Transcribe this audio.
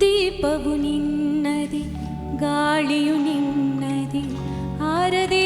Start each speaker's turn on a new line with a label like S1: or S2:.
S1: ದೀಪವು ನಿನ್ನದಿ ಗಾಳಿಯು ನಿನ್ನದಿ ಆರದೇ